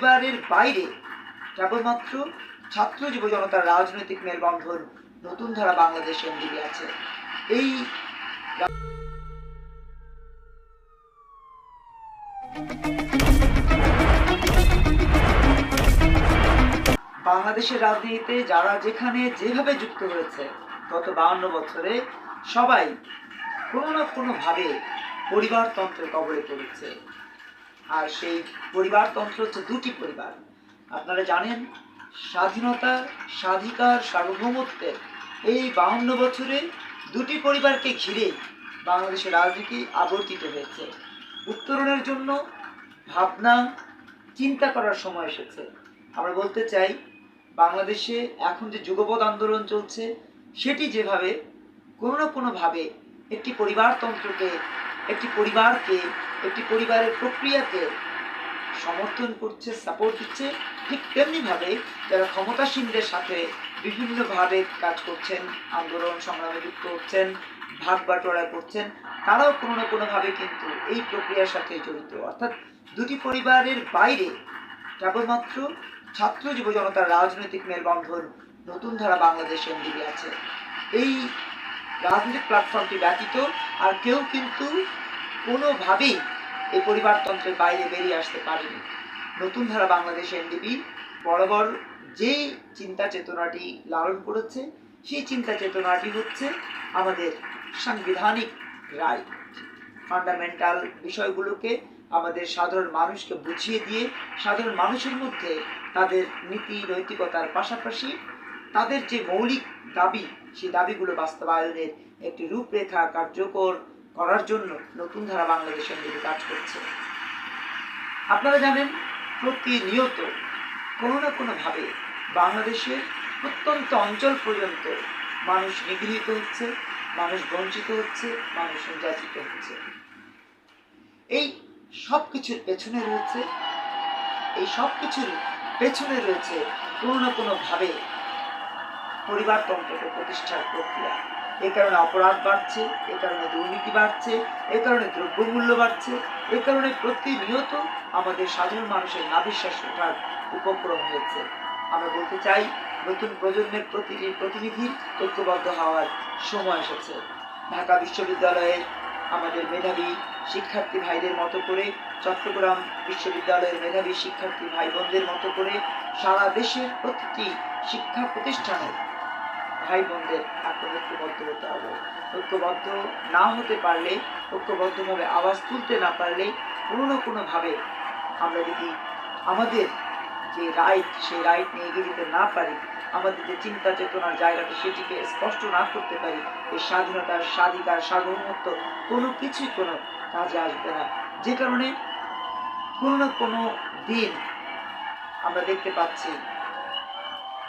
পরিবারের বাইরে কেবলমাত্র ছাত্র যুব জনতার রাজনৈতিক মেলবন্ধন নতুন ধারা বাংলাদেশ এনডিবি আছে। এই বাংলাদেশের রাজনীতিতে যারা যেখানে যেভাবে যুক্ত হয়েছে, গত বাউন্ন বছরে সবাই কোনো না কোনোভাবে পরিবারতন্ত্রের কবলে পড়েছে। আর সেই পরিবারতন্ত্র হচ্ছে দুটি পরিবার। আপনারা জানেন, স্বাধীনতা, স্বাধিকার, সার্বভৌমত্বের এই বাহান্ন বছরে দুটি পরিবারকে ঘিরে বাংলাদেশের রাজনীতি আবর্তিত হয়েছে। উত্তরণের জন্য ভাবনা, চিন্তা করার সময় এসেছে। আমরা বলতে চাই, বাংলাদেশে এখন যে যুগপৎ আন্দোলন চলছে, সেটি যেভাবে কোনো না কোনোভাবে একটি পরিবারতন্ত্রকে, একটি পরিবারকে একটি পরিবারের প্রক্রিয়াকে সমর্থন করছে সাপোর্ট দিচ্ছে, ঠিক তেমনিভাবে যারা ক্ষমতাসীনদের সাথে বিভিন্নভাবে কাজ করছেন, আন্দোলন সংগ্রামে যুক্ত হচ্ছেন ভাগ বাটোয়ারা করছেন তারাও কোনো না কোনোভাবে কিন্তু এই প্রক্রিয়ার সাথে জড়িত। অর্থাৎ দুটি পরিবারের বাইরে কেবলমাত্র ছাত্র যুব জনতার রাজনৈতিক মেলবন্ধন, নতুন ধারা বাংলাদেশ এনডিবি আছে। এই রাজনৈতিক প্ল্যাটফর্মটি ব্যতীত আর কেউ কিন্তু কোনোভাবেই এই পরিবারতন্ত্রের বাইরে বেরিয়ে আসতে পারেনি। নতুন ধারা বাংলাদেশ এনডিবি বরাবর যেই চিন্তা চেতনাটি লালন করেছে, সেই চিন্তা চেতনাটি হচ্ছে আমাদের সাংবিধানিক রাইট ফান্ডামেন্টাল বিষয়গুলোকে আমাদের সাধারণ মানুষকে বুঝিয়ে দিয়ে, সাধারণ মানুষের মধ্যে তাদের নীতি, নৈতিকতার পাশাপাশি তাদের যে মৌলিক দাবি, সেই দাবিগুলো বাস্তবায়নের একটি রূপরেখা কার্যকর করার জন্য নতুন ধারা বাংলাদেশ এনডিবি কাজ করছে। আপনারা জানেন, প্রতিনিয়ত কোনো না কোনোভাবে বাংলাদেশের প্রত্যন্ত অঞ্চল পর্যন্ত মানুষ নিগৃহীত হচ্ছে, মানুষ বঞ্চিত হচ্ছে, মানুষ নির্যাতিত হচ্ছে। এই সব কিছুর পেছনে রয়েছে, এই সব কিছুর পেছনে রয়েছে কোনো না কোনোভাবে পরিবারতন্ত্রকে প্রতিষ্ঠার প্রক্রিয়া। এ কারণে অপরাধ বাড়ছে, এ কারণে দুর্নীতি বাড়ছে, এ কারণে দ্রব্যমূল্য বাড়ছে, এ কারণে প্রতিনিয়ত আমাদের সাধারণ মানুষের নাবিশ্বাস ওঠার উপক্রম হয়েছে। আমরা বলতে চাই, নতুন প্রজন্মের প্রতিটি প্রতিনিধির ঐক্যবদ্ধ হওয়ার সময় এসেছে। ঢাকা বিশ্ববিদ্যালয়ের আমাদের মেধাবী শিক্ষার্থী ভাইদের মতো করে, চট্টগ্রাম বিশ্ববিদ্যালয়ের মেধাবী শিক্ষার্থী ভাই বোনদের মতো করে সারা দেশের প্রতিটি শিক্ষা প্রতিষ্ঠানের ভাই বোনদের এখন ঐক্যবদ্ধ হতে হবে। ঐক্যবদ্ধ না হতে পারলে, ঐক্যবদ্ধভাবে আওয়াজ তুলতে না পারলে কোনো না কোনোভাবে আমরা যদি আমাদের যে রাইট সেই রাইট নিয়ে এগিয়ে যেতে না পারি, আমাদের যে চিন্তা চেতনার জায়গাটা সেটিকে স্পষ্ট না করতে পারি, এই স্বাধীনতার স্বাধিকার, সার্বভৌমত্ব কোনো কিছুই কোনো কাজে আসবে না। যে কারণে কোনো না কোনো দিন আমরা দেখতে পাচ্ছি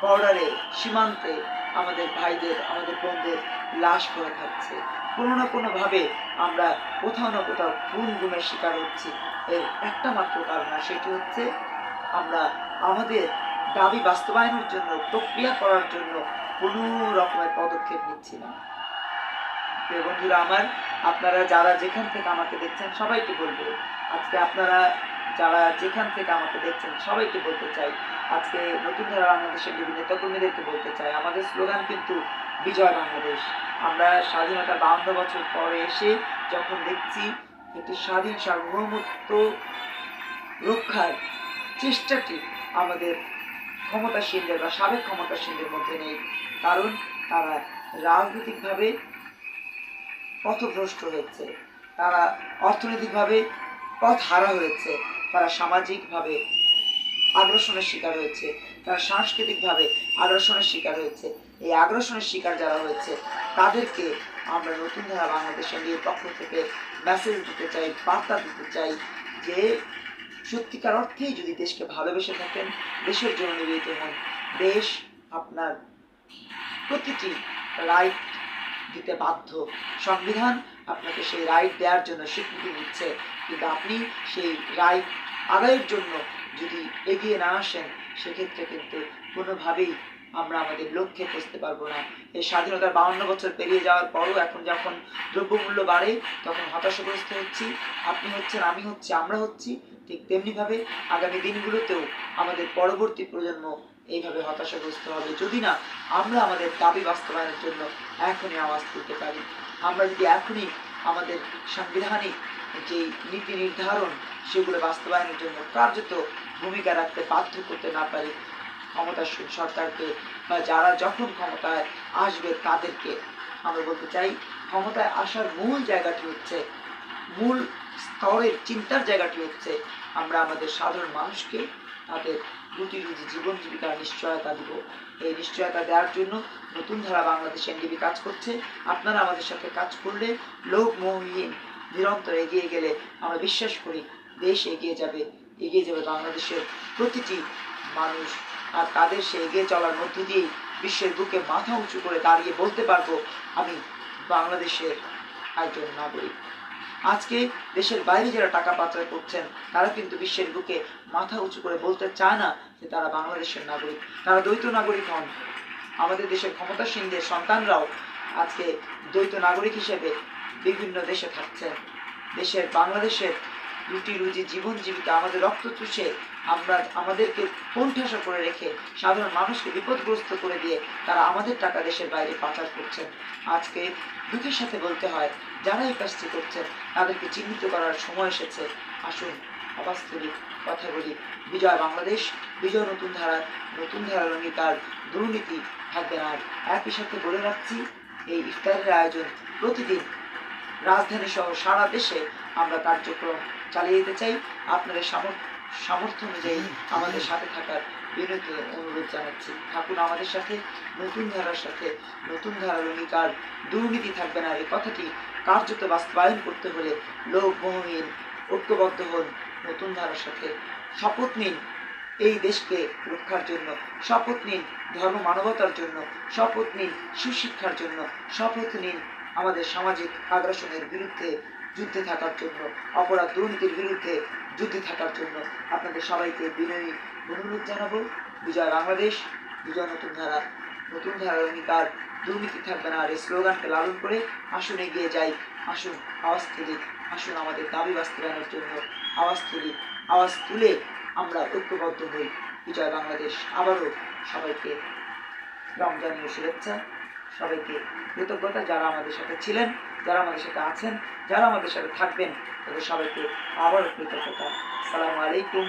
বর্ডারে সীমান্তে আমাদের ভাইদের, আমাদের বোনদের লাশ পড়ে থাকছে। কোনো না কোনোভাবে আমরা কোথাও না কোথাও খুন গুমের শিকার হচ্ছি। এর একটা মাত্র কারণ আর সেটি হচ্ছে আমরা আমাদের দাবি বাস্তবায়নের জন্য, প্রক্রিয়া করার জন্য কোনো রকমের পদক্ষেপ নিচ্ছি না। বন্ধুরা, আমার আপনারা যারা যেখান থেকে আমাকে দেখছেন সবাইকে বলব, আজকে আপনারা যারা যেখান থেকে আমাকে দেখছেন সবাইকে বলতে চাই আজকে নতুন ধারা বাংলাদেশের বিভিন্ন নেতাকর্মীদেরকে বলতে চাই, আমাদের স্লোগান কিন্তু বিজয় বাংলাদেশ। আমরা স্বাধীনতা বাউন্ন বছর পরে এসে যখন দেখছি একটি স্বাধীন সার্বভৌমত্ব রক্ষার চেষ্টাটি আমাদের ক্ষমতাসীনদের বা সাবেক ক্ষমতাসীনদের মধ্যে নেই, কারণ তারা রাজনৈতিকভাবে পথভ্রষ্ট হয়েছে, তারা অর্থনৈতিকভাবে পথ হারা হয়েছে, তারা সামাজিকভাবে আগ্রাসনের শিকার হয়েছে। তারা সাংস্কৃতিকভাবে আগ্রাসনের শিকার হয়েছে। এই আগ্রাসনের শিকার যারা হয়েছে, তাদেরকে আমরা নতুন ধারা বাংলাদেশের নিয়ে পক্ষ থেকে মেসেজ দিতে চাই, বার্তা দিতে চাই যে, সত্যিকার অর্থেই যদি দেশকে ভালোবেসে থাকেন, দেশের জন্য নিবেদিত হন। দেশ আপনার প্রতিটি রাইট দিতে বাধ্য। সংবিধান আপনাকে সেই রাইট দেওয়ার জন্য স্বীকৃতি দিচ্ছে। কিন্তু আপনি সেই রাইট আদায়ের জন্য যদি এগিয়ে না আসেন, সেক্ষেত্রে কিন্তু কোনোভাবেই আমরা আমাদের লক্ষ্যে পৌঁছতে পারব না। এই স্বাধীনতার বাউন্ন বছর পেরিয়ে যাওয়ার পরও এখন যখন দ্রব্যমূল্য বাড়ে, তখন হতাশাগ্রস্ত হচ্ছি। আপনি হচ্ছেন, আমি হচ্ছি, আমরা হচ্ছি, ঠিক তেমনিভাবে আগামী দিনগুলোতেও আমাদের পরবর্তী প্রজন্ম এইভাবে হতাশাগ্রস্ত হবে। যদি না, আমরা আমাদের দাবি বাস্তবায়নের জন্য এখনই আওয়াজ তুলতে পারি। আমরা যদি এখনই আমাদের সাংবিধানিক যে নীতি নির্ধারণ, সেগুলো বাস্তবায়নের জন্য কার্যত ভূমিকা রাখতে বাধ্য করতে না পারি ক্ষমতাসীন সরকারকে, বা যারা যখন ক্ষমতায় আসবে তাদেরকে। আমরা বলতে চাই, ক্ষমতায় আসার মূল জায়গাটি হচ্ছে, মূল স্তরের চিন্তার জায়গাটি হচ্ছে, আমরা আমাদের সাধারণ মানুষকে, তাদের রুজি জীবন জীবিকার নিশ্চয়তা দিব। এই নিশ্চয়তা দেওয়ার জন্য নতুন ধারা বাংলাদেশ এনডিবি কাজ করছে। আপনারা আমাদের সাথে কাজ করলে লোক মোহহীন নিরন্তর এগিয়ে গেলে আমরা বিশ্বাস করি দেশ এগিয়ে যাবে। এগিয়ে যাবে বাংলাদেশের প্রতিটি মানুষ। আর তাদের সে এগিয়ে চলার মধ্য দিয়েই বিশ্বের বুকে মাথা উঁচু করে দাঁড়িয়ে বলতে পারব আমি বাংলাদেশের একজন নাগরিক। আজকে দেশের বাইরে যারা টাকা পাচার করছেন, তারা কিন্তু বিশ্বের বুকে মাথা উঁচু করে বলতে চায় না যে তারা বাংলাদেশের নাগরিক। তারা দ্বৈত নাগরিক হন। আমাদের দেশের ক্ষমতাসীনদের সন্তানরাও আজকে দ্বৈত নাগরিক হিসেবে বিভিন্ন দেশে থাকছেন। দেশের বাংলাদেশের রুটি রুজি জীবন জীবিকা আমাদের রক্ত চুষে আমরা আমাদেরকে কোণঠাসা করে রেখে সাধারণ মানুষকে বিপদগ্রস্ত করে দিয়ে তারা আমাদের টাকা দেশের বাইরে পাচার করছেন। আজকে দুঃখের সাথে বলতে হয়, যারা এই কাজটি করছেন, তাদেরকে চিহ্নিত করার সময় এসেছে। আসুন করি কথা বলি। বিজয় বাংলাদেশ, বিজয় নতুন ধারা, নতুন ধারার অঙ্গীকার, দুর্নীতি থাকবে না। একই সাথে বলে রাখছি, এই ইফতারের আয়োজন প্রতিদিন রাজধানী সহ সারা দেশে আমরা কার্যক্রম চালিয়ে যেতে চাই। আপনাদের সামর্থ্য সামর্থ্য অনুযায়ী আমাদের সাথে থাকার বিনীত অনুরোধ জানাচ্ছি। থাকুন আমাদের সাথে, নতুন ধারার সাথে, নতুন ধারার অঙ্গীকার দুর্নীতি থাকবে না। এই কথাটি কার্যত বাস্তবায়ন করতে হলে লোক মোহহীন ঐক্যবদ্ধ হন, নতুন ধারার সাথে শপথ নিন। এই দেশকে রক্ষার জন্য, শপথ নিন ধর্ম মানবতার জন্য, শপথ নিন সুশিক্ষার জন্য, শপথ নিন আমাদের সামাজিক আগ্রাসনের বিরুদ্ধে যুদ্ধে থাকার জন্য, অপরাধ দুর্নীতির বিরুদ্ধে যুদ্ধে থাকার জন্য আপনাদের সবাইকে বিনয়ী অনুরোধ জানাব। বিজয় বাংলাদেশ, বিজয় নতুন ধারা, নতুন ধারার অঙ্গীকার দুর্নীতি থাকবে না, আর এই স্লোগানকে লালন করে আসুন এগিয়ে যাই, আসুন আওয়াজ তুলি, আসুন আমাদের দাবি বাস্তবায়নের জন্য আওয়াজ তুলি, আওয়াজ তুলে আমরা ঐক্যবদ্ধ হই। বিজয় বাংলাদেশ, আবারও সবাইকে রমজানের শুভেচ্ছা, সবাইকে কৃতজ্ঞতা যারা আমাদের সাথে ছিলেন। যারা আমাদের সাথে আছেন যারা আমাদের সাথে থাকবেন তাদের সবাইকে আবারও কৃতজ্ঞতা সালামু আলাইকুম।